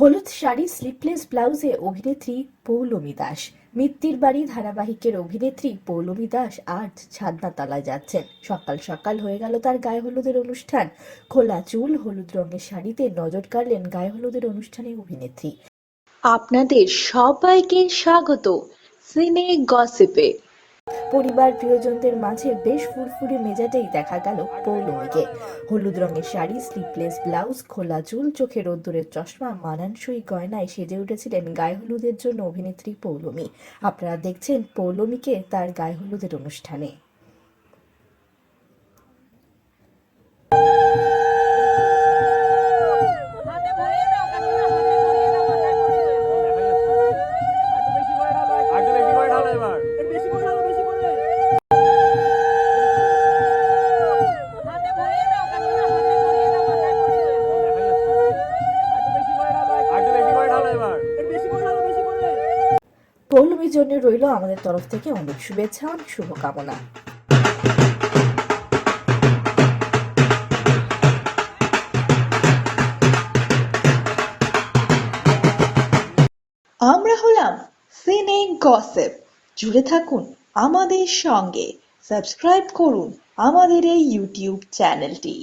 হলুদ শাড়ি স্লিপলেস ব্লাউজে অভিনেত্রী পৌলমী দাস। মিত্তির বাড়ি ধারাবাহিকের অভিনেত্রী পৌলমী দাস আজ ছাদনাতলায় যাচ্ছেন। সকাল সকাল হয়ে গেল তার গায়ে হলুদের অনুষ্ঠান। খোলা চুল, হলুদ রঙের শাড়িতে নজর কাড়লেন গায়ে হলুদের অনুষ্ঠানে অভিনেত্রী। আপনাদের সবাইকে স্বাগত। সিনে গসিপে। পরিবার প্রিয়জনদের মাঝে বেশ ফুরফুরে মেজাজেই দেখা গেল পৌলমীকে। হলুদ রঙের শাড়ি স্লিপলেস ব্লাউজ খোলা চুল চোখে রোদ্দুরের চশমা, মানানসই গয়নায় সেজে উঠেছিলেন গায়ে হলুদের জন্য অভিনেত্রী পৌলমী। আপনারা দেখছেন পৌলমীকে তার গায়ে হলুদের অনুষ্ঠানে। পৌলমীর জন্য রইল আমাদের তরফ থেকে অনেক শুভেচ্ছা, অনেক শুভকামনা। আমরা হলাম সিনে গসিপ। জুড়ে থাকুন আমাদের সঙ্গে। সাবস্ক্রাইব করুন আমাদের এই ইউটিউব চ্যানেলটি।